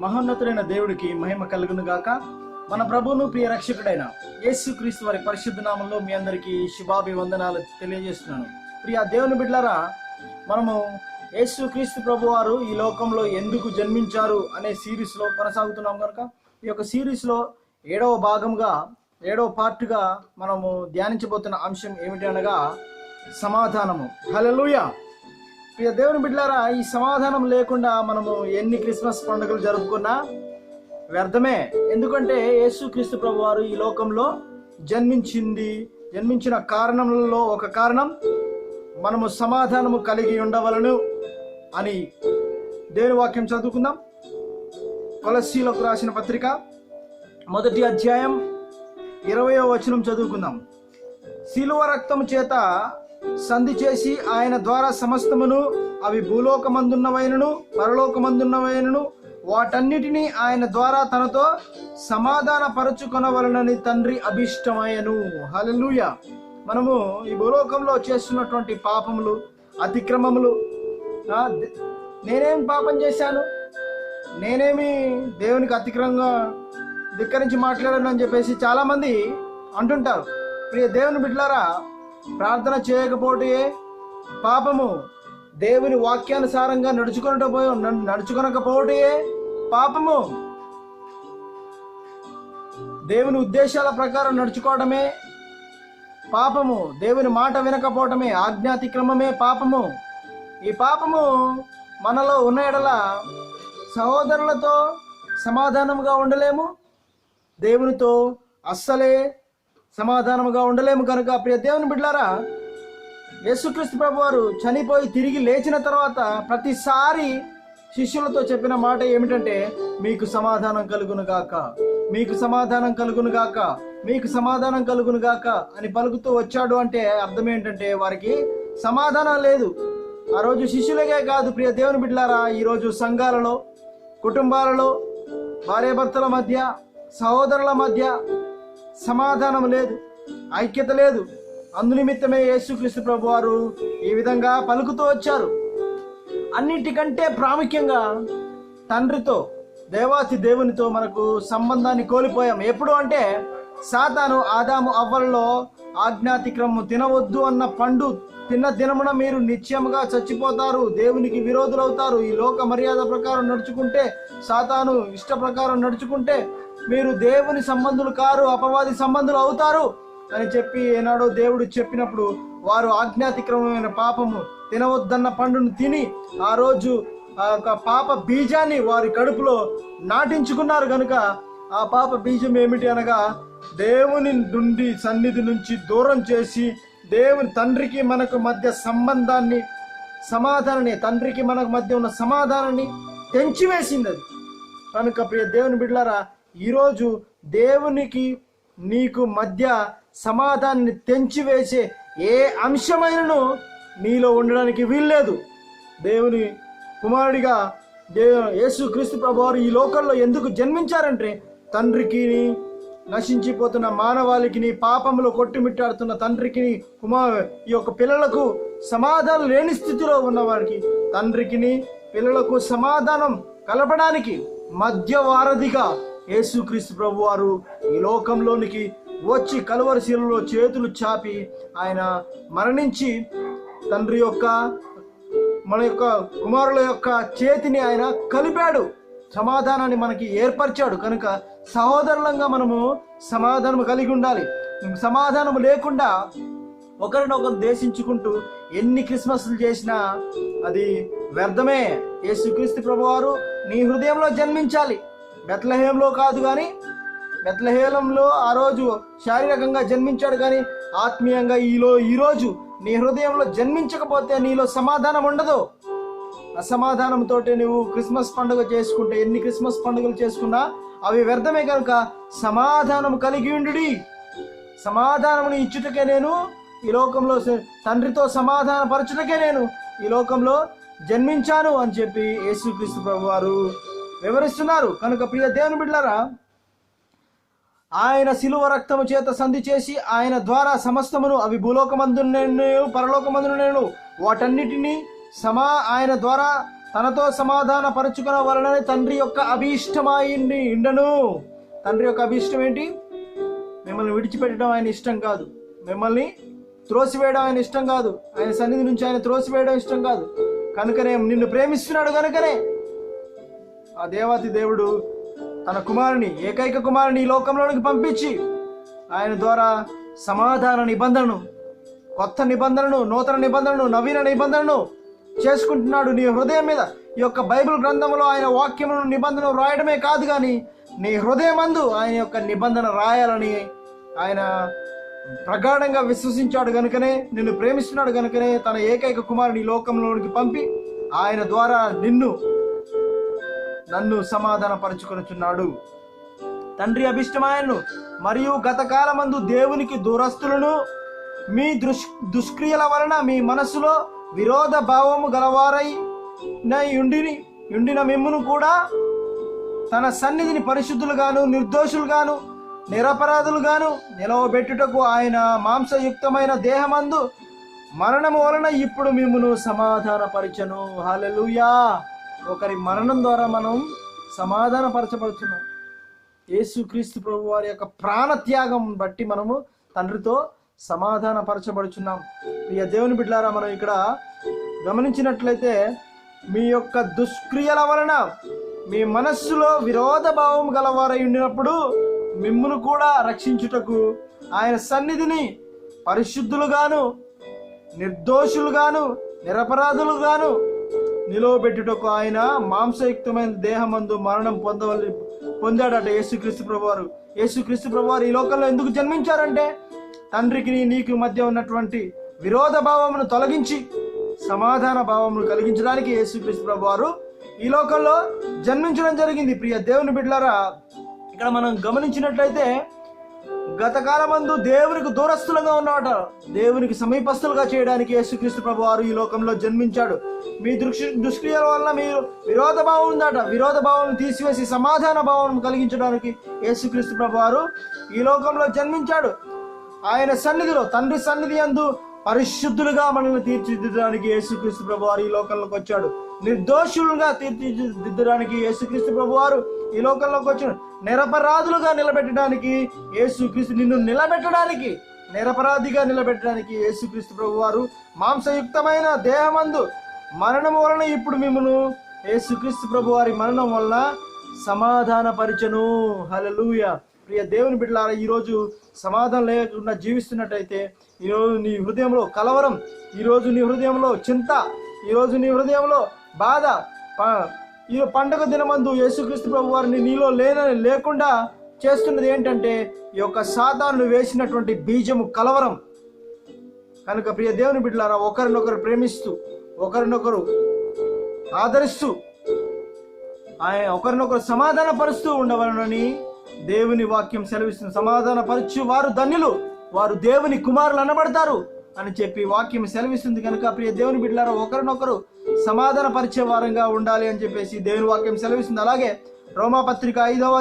మహోన్నతుడైన దేవుడికి మహిమ కలుగును గాక. మన ప్రభువును ప్రియ రక్షకుడైన యేసు క్రీస్తు వారి పరిశుద్ధ నామంలో మీ అందరికీ శుభాభివందనాలు తెలియజేస్తున్నాను. ప్రియ దేవుని బిడ్డలారా మనము యేసు క్రీస్తు ప్రభు వారు ఈ లోకంలో ఎందుకు జన్మించారు అనే సిరీస్లో కొనసాగుతున్నాం కనుక ఈ యొక్క సిరీస్లో ఏడవ భాగంగా ఏడవ పార్ట్గా మనము ధ్యానించబోతున్న అంశం ఏమిటి అనగా సమాధానము. హల్లెలూయా! ప్రియ దేవుని బిడ్డారా ఈ సమాధానం లేకుండా మనము ఎన్ని క్రిస్మస్ పండుగలు జరుపుకున్నా వ్యర్థమే. ఎందుకంటే యేసు క్రీస్తు ప్రభు వారు ఈ లోకంలో జన్మించింది జన్మించిన కారణంలో ఒక కారణం మనము సమాధానము కలిగి ఉండవలను అని దేవుని వాక్యం చదువుకుందాం. కొలసీలకు రాసిన పత్రిక మొదటి అధ్యాయం ఇరవయో వచనం చదువుకుందాం. శిలువ రక్తం చేత సంధి చేసి ఆయన ద్వారా సమస్తమును అవి భూలోకమందున్నవైనను పరలోకమందున్నవైనను వాటన్నిటినీ ఆయన ద్వారా తనతో సమాధాన పరుచుకొనవలనని తండ్రి అభిష్టమయను హలలుయ మనము ఈ భూలోకంలో చేస్తున్నటువంటి పాపములు అతిక్రమములు నేనేం పాపం చేశాను? నేనేమి దేవునికి అతిక్రమంగా ధిక్కరించి మాట్లాడాను అని చెప్పేసి చాలామంది అంటుంటారు. ప్రియ దేవుని బిడ్డలారా ప్రార్థన చేయకపోతే పాపము దేవుని వాక్యానుసారంగా నడుచుకునటపో నడుచుకొనకపోవటే పాపము దేవుని ఉద్దేశాల ప్రకారం నడుచుకోవడమే. పాపము దేవుని మాట వినకపోవటమే ఆజ్ఞాతిక్రమమే పాపము. ఈ పాపము మనలో ఉన్న ఎడల సహోదరులతో సమాధానముగా ఉండలేము. దేవునితో అస్సలే సమాధానముగా ఉండలేము కనుక ప్రియ దేవుని బిడ్డారా యేసుక్రీస్తు ప్రభు వారు చనిపోయి తిరిగి లేచిన తర్వాత ప్రతిసారి శిష్యులతో చెప్పిన మాట ఏమిటంటే మీకు సమాధానం కలుగును గాక మీకు సమాధానం కలుగును గాక మీకు సమాధానం కలుగును గాక అని పలుకుతూ వచ్చాడు అంటే అర్థం ఏంటంటే వారికి సమాధానం లేదు. ఆ రోజు శిష్యులకే కాదు ప్రియ దేవుని బిడ్డలారా ఈరోజు సంఘాలలో కుటుంబాలలో భార్యాభర్తల మధ్య సహోదరుల మధ్య సమాధానం లేదు ఐక్యత లేదు. అందునిమిత్తమే యేసుక్రీస్తు ప్రభు వారు ఈ విధంగా పలుకుతూ వచ్చారు. అన్నిటికంటే ప్రాముఖ్యంగా తండ్రితో దేవాతి దేవునితో మనకు సంబంధాన్ని కోల్పోయాం. ఎప్పుడు అంటే సాతాను ఆదాము అవ్వల్లో ఆజ్ఞాతిక్రమం తినవద్దు అన్న పండు తిన్న దినమున మీరు నిత్యముగా చచ్చిపోతారు. దేవునికి విరోధులవుతారు. ఈ లోక మర్యాద ప్రకారం నడుచుకుంటే సాతాను ఇష్ట ప్రకారం నడుచుకుంటే మీరు దేవుని సంబంధులు కారు అపవాది సంబంధులు అవుతారు అని చెప్పి ఏనాడో దేవుడు చెప్పినప్పుడు వారు ఆజ్ఞాతిక్రమమైన పాపము తినవద్దన్న పండును తిని ఆ రోజు ఆ యొక్క పాప బీజాన్ని వారి కడుపులో నాటించుకున్నారు కనుక ఆ పాప బీజం ఏమిటి అనగా దేవుని నుండి సన్నిధి నుంచి దూరం చేసి దేవుని తండ్రికి మనకు మధ్య సంబంధాన్ని సమాధానాన్ని తండ్రికి మనకు మధ్య ఉన్న సమాధానాన్ని తెంచివేసింది అది. కనుక ప్రియ దేవుని బిడ్డలారా ఈరోజు దేవునికి నీకు మధ్య సమాధానాన్ని తెంచివేసే ఏ అంశమైనను నీలో ఉండడానికి వీల్లేదు. దేవుని కుమారుడిగా దే యేసు క్రీస్తు ప్రభువారు ఈ లోకంలో ఎందుకు జన్మించారంటే తండ్రికి నశించిపోతున్న మానవాళికి పాపంలో కొట్టుమిట్టాడుతున్న తండ్రికి కుమార్ ఈ యొక్క పిల్లలకు సమాధానం లేని స్థితిలో ఉన్నవారికి తండ్రికిని పిల్లలకు సమాధానం కలపడానికి మధ్యవారధిగా యేసుక్రీస్తు ప్రభు వారు ఈ లోకంలోనికి వచ్చి కలువరిశీలలో చేతులు చాపి ఆయన మరణించి తండ్రి యొక్క మన యొక్క కుమారుల యొక్క చేతిని ఆయన కలిపాడు. సమాధానాన్ని మనకి ఏర్పరిచాడు. కనుక సహోదరులంగా మనము సమాధానం కలిగి ఉండాలి. సమాధానం లేకుండా ఒకరినొకరు దేశించుకుంటూ ఎన్ని క్రిస్మస్లు చేసినా అది వ్యర్థమే. యేసుక్రీస్తు ప్రభువారు నీ హృదయంలో జన్మించాలి. బెత్లహేంలో కాదు కానీ బెత్లహేలంలో ఆ రోజు శారీరకంగా జన్మించాడు కానీ ఆత్మీయంగా ఈలో ఈరోజు నీ హృదయంలో జన్మించకపోతే నీలో సమాధానం ఉండదు. అసమాధానంతో నువ్వు క్రిస్మస్ పండుగ చేసుకుంటే ఎన్ని క్రిస్మస్ పండుగలు చేసుకున్నా అవి వ్యర్థమే కనుక సమాధానం కలిగి ఉండుడి. సమాధానముని ఇచ్చుటకే నేను ఈ లోకంలో తండ్రితో సమాధాన పరచుటకే నేను ఈ లోకంలో జన్మించాను అని చెప్పి యేసుక్రీస్తు ప్రభు వారు వివరిస్తున్నారు. కనుక ప్రియ దేవుని బిడ్డలారా ఆయన శిలువ రక్తము చేత సంధి చేసి ఆయన ద్వారా సమస్తమును అవి భూలోకమందునేను పరలోకమందునేను వాటన్నిటినీ సమా ఆయన ద్వారా తనతో సమాధాన పరుచుకున్న వలన తండ్రి యొక్క అభీష్టమైంది ఇండను. తండ్రి యొక్క అభీష్టం ఏంటి? మిమ్మల్ని విడిచిపెట్టడం ఆయన ఇష్టం కాదు. మిమ్మల్ని త్రోసివేయడం ఆయన ఇష్టం కాదు. ఆయన సన్నిధి నుంచి ఆయన త్రోసివేయడం ఇష్టం కాదు. కనుకనే నిన్ను ప్రేమిస్తున్నాడు కనుకనే ఆ దేవాతి దేవుడు తన కుమారుని ఏకైక కుమారుని ఈ లోకంలోనికి పంపించి ఆయన ద్వారా సమాధాన నిబంధనను కొత్త నిబంధనను నూతన నిబంధనను నవీన నిబంధనను చేసుకుంటున్నాడు నీ హృదయం మీద. ఈ యొక్క బైబిల్ గ్రంథంలో ఆయన వాక్యమును నిబంధన రాయడమే కాదు కానీ నీ హృదయమందు ఆయన యొక్క నిబంధన రాయాలని ఆయన ప్రగాఢంగా విశ్వసించాడు గనుకనే నిన్ను ప్రేమిస్తున్నాడు గనుకనే తన ఏకైక కుమారుని ఈ లోకంలోనికి పంపి ఆయన ద్వారా నిన్ను నన్ను సమాధాన పరుచుకొనుచున్నాడు తండ్రి అభిష్టమాయను మరియు గతకాలమందు దేవునికి దూరస్తులను మీ దుష్ దుష్క్రియల వలన మీ మనస్సులో విరోధ భావము గలవారై నై ఉండిని ఉండిన మిమ్మును కూడా తన సన్నిధిని పరిశుద్ధులుగాను నిర్దోషులుగాను నిరపరాధులుగాను నిలవబెట్టుటకు ఆయన మాంసయుక్తమైన దేహమందు మరణము వలన ఇప్పుడు మిమ్మును సమాధానపరచను. హలలుయా ఒకరి మరణం ద్వారా మనం సమాధానపరచబడుతున్నాం. యేసుక్రీస్తు ప్రభు వారి యొక్క ప్రాణత్యాగం బట్టి మనము తండ్రితో సమాధానపరచబడుచున్నాం. ప్రియ దేవుని బిడ్డారా మనం ఇక్కడ గమనించినట్లయితే మీ యొక్క దుష్క్రియల వలన మీ మనస్సులో విరోధ భావం గలవారై ఉండినప్పుడు మిమ్మును కూడా రక్షించుటకు ఆయన సన్నిధిని పరిశుద్ధులుగాను నిర్దోషులుగాను నిరపరాధులుగాను నిలవబెట్టుటకు ఆయన మాంసయుక్తమైన దేహమందు మరణం పొందవలి పొందాడట యేసుక్రీస్తు ప్రభువారు. యేసుక్రీస్తు ప్రభువారు ఈ లోకంలో ఎందుకు జన్మించారంటే? తండ్రికి నీకు మధ్య ఉన్నటువంటి విరోధ భావమును తొలగించి సమాధాన భావమును కలిగించడానికి యేసుక్రీస్తు ప్రభువారు ఈ లోకంలో జన్మించడం జరిగింది. ప్రియ దేవుని బిడ్డలారా ఇక్కడ మనం గమనించినట్లయితే గత కాలమందు దేవునికి దూరస్తులుగా ఉన్నవాట దేవునికి సమీపస్తులుగా చేయడానికి యేసుక్రీస్తు ప్రభు వారు ఈ లోకంలో జన్మించాడు. మీ దృష్టి దుష్క్రియల వల్ల మీరు విరోధ భావం ఉందట. విరోధ భావం తీసివేసి సమాధాన భావం కలిగించడానికి యేసుక్రీస్తు ప్రభు వారు ఈ లోకంలో జన్మించాడు. ఆయన సన్నిధిలో తండ్రి సన్నిధి అందు పరిశుద్ధులుగా మనల్ని తీర్చిదిద్దడానికి యేసుక్రీస్తు ప్రభు వారు ఈ లోకంలోకి వచ్చాడు. నిర్దోషులుగా తీర్చిదిద్దడానికి యేసుక్రీస్తు ప్రభు వారు ఈ లోకంలోకి వచ్చాడు నిరపరాధులుగా నిలబెట్టడానికి యేసుక్రీస్తు నిన్ను నిలబెట్టడానికి నిరపరాధిగా నిలబెట్టడానికి యేసుక్రీస్తు ప్రభు వారు మాంసయుక్తమైన దేహమందు మరణం వలన ఇప్పుడు మిమ్మను యేసుక్రీస్తు ప్రభు వారి మరణం వలన సమాధానపరిచను. హల్లెలూయా. ప్రియ దేవుని బిడ్డలారా ఈరోజు సమాధానం లేకుండా జీవిస్తున్నట్టయితే ఈరోజు నీ హృదయంలో కలవరం ఈరోజు నీ హృదయంలో చింత ఈరోజు నీ హృదయంలో బాధ ఈ పండగ దినమందు యేసుక్రీస్తు ప్రభు వారిని నీలో లేనని లేకుండా చేస్తున్నది ఏంటంటే ఈ యొక్క సాధారణ వేసినటువంటి బీజము కలవరం. కనుక ప్రియ దేవుని బిడ్డలారా ఒకరినొకరు ప్రేమిస్తూ ఒకరినొకరు ఆదరిస్తూ ఆయన ఒకరినొకరు సమాధాన పరుస్తూ ఉండవలనని దేవుని వాక్యం సెలవిస్తుంది. సమాధాన పరచు వారు ధన్యులు. వారు దేవుని కుమారులు అనబడతారు అని చెప్పి వాక్యం సెలవిస్తుంది కనుక ప్రియ దేవుని బిడ్డలారా ఒకరినొకరు సమాధాన పరిచే వారంగా ఉండాలి అని చెప్పేసి దేవుని వాక్యం సెలవిస్తుంది. అలాగే రోమాపత్రిక ఐదవ